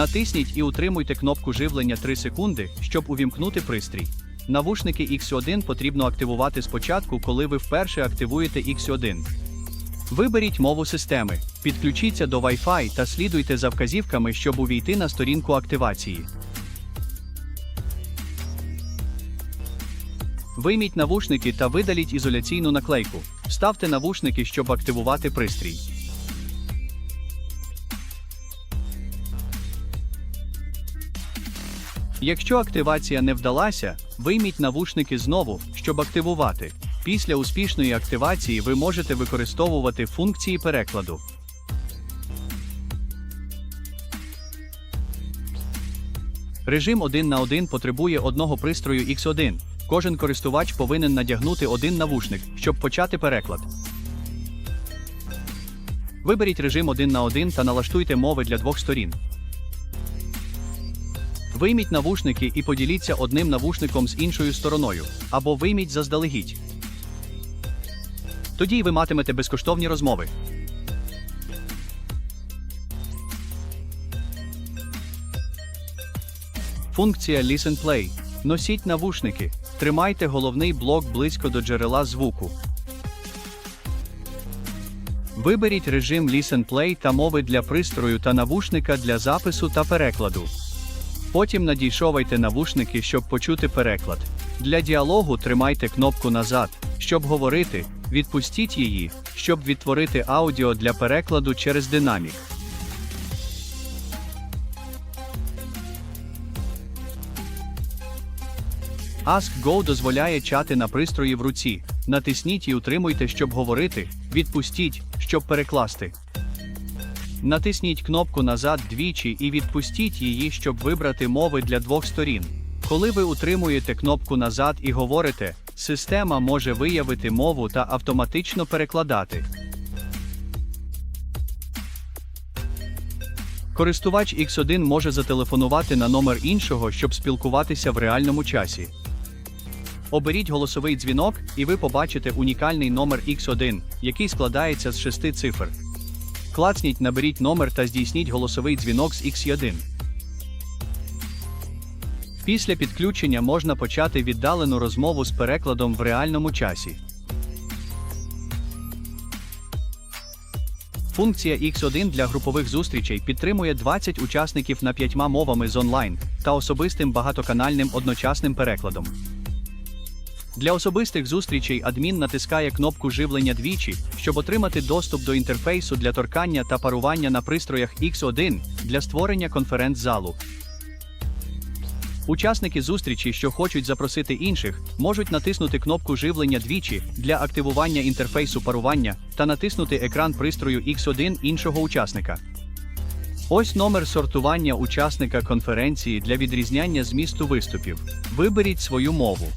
Натисніть і утримуйте кнопку живлення 3 секунди, щоб увімкнути пристрій. Навушники X1 потрібно активувати спочатку, коли ви вперше активуєте X1. Виберіть мову системи, підключіться до Wi-Fi та слідуйте за вказівками, щоб увійти на сторінку активації. Вийміть навушники та видаліть ізоляційну наклейку. Вставте навушники, щоб активувати пристрій. Якщо активація не вдалася, вийміть навушники знову, щоб активувати. Після успішної активації ви можете використовувати функції перекладу. Режим 1 на 1 потребує одного пристрою X1. Кожен користувач повинен надягнути один навушник, щоб почати переклад. Виберіть режим 1 на 1 та налаштуйте мови для двох сторін. Вийміть навушники і поділіться одним навушником з іншою стороною, або вийміть заздалегідь. Тоді ви матимете безкоштовні розмови. Функція Listen Play. Носіть навушники. Тримайте головний блок близько до джерела звуку. Виберіть режим Listen Play та мови для пристрою та навушника для запису та перекладу. Потім надійшовайте навушники, щоб почути переклад. Для діалогу тримайте кнопку назад, щоб говорити, відпустіть її, щоб відтворити аудіо для перекладу через динамік. AskGo дозволяє чати на пристрої в руці. Натисніть і утримуйте, щоб говорити, відпустіть, щоб перекласти. Натисніть кнопку назад двічі і відпустіть її, щоб вибрати мови для двох сторін. Коли ви утримуєте кнопку назад і говорите, система може виявити мову та автоматично перекладати. Користувач X1 може зателефонувати на номер іншого, щоб спілкуватися в реальному часі. Оберіть голосовий дзвінок, і ви побачите унікальний номер X1, який складається з шести цифр. Клацніть, наберіть номер та здійсніть голосовий дзвінок з X1. Після підключення можна почати віддалену розмову з перекладом в реальному часі. Функція X1 для групових зустрічей підтримує 20 учасників на п'ятьма мовами з онлайн та особистим багатоканальним одночасним перекладом. Для особистих зустрічей адмін натискає кнопку живлення двічі, щоб отримати доступ до інтерфейсу для торкання та парування на пристроях X1 для створення конференц-залу. Учасники зустрічі, що хочуть запросити інших, можуть натиснути кнопку живлення двічі для активування інтерфейсу парування та натиснути екран пристрою X1 іншого учасника. Ось номер сортування учасника конференції для відрізняння змісту виступів. Виберіть свою мову.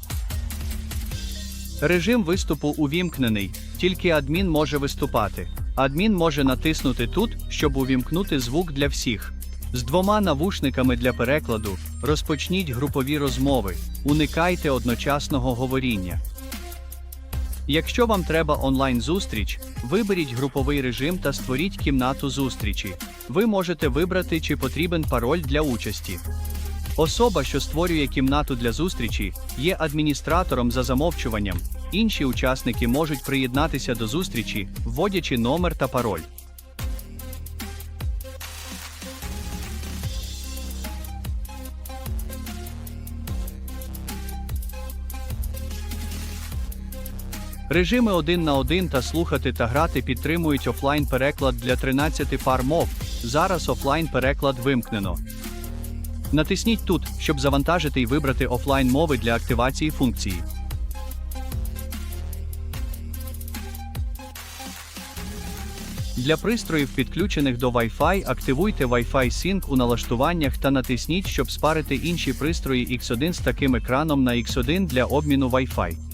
Режим виступу увімкнений, тільки адмін може виступати. Адмін може натиснути тут, щоб увімкнути звук для всіх. З двома навушниками для перекладу розпочніть групові розмови, уникайте одночасного говоріння. Якщо вам треба онлайн-зустріч, виберіть груповий режим та створіть кімнату зустрічі. Ви можете вибрати, чи потрібен пароль для участі. Особа, що створює кімнату для зустрічі, є адміністратором за замовчуванням. Інші учасники можуть приєднатися до зустрічі, вводячи номер та пароль. Режими 1 на 1 та слухати та грати підтримують офлайн переклад для 13 пар мов. Зараз офлайн переклад вимкнено. Натисніть тут, щоб завантажити і вибрати офлайн мови для активації функції. Для пристроїв, підключених до Wi-Fi, активуйте Wi-Fi Sync у налаштуваннях та натисніть, щоб спарити інші пристрої X1 з таким екраном на X1 для обміну Wi-Fi.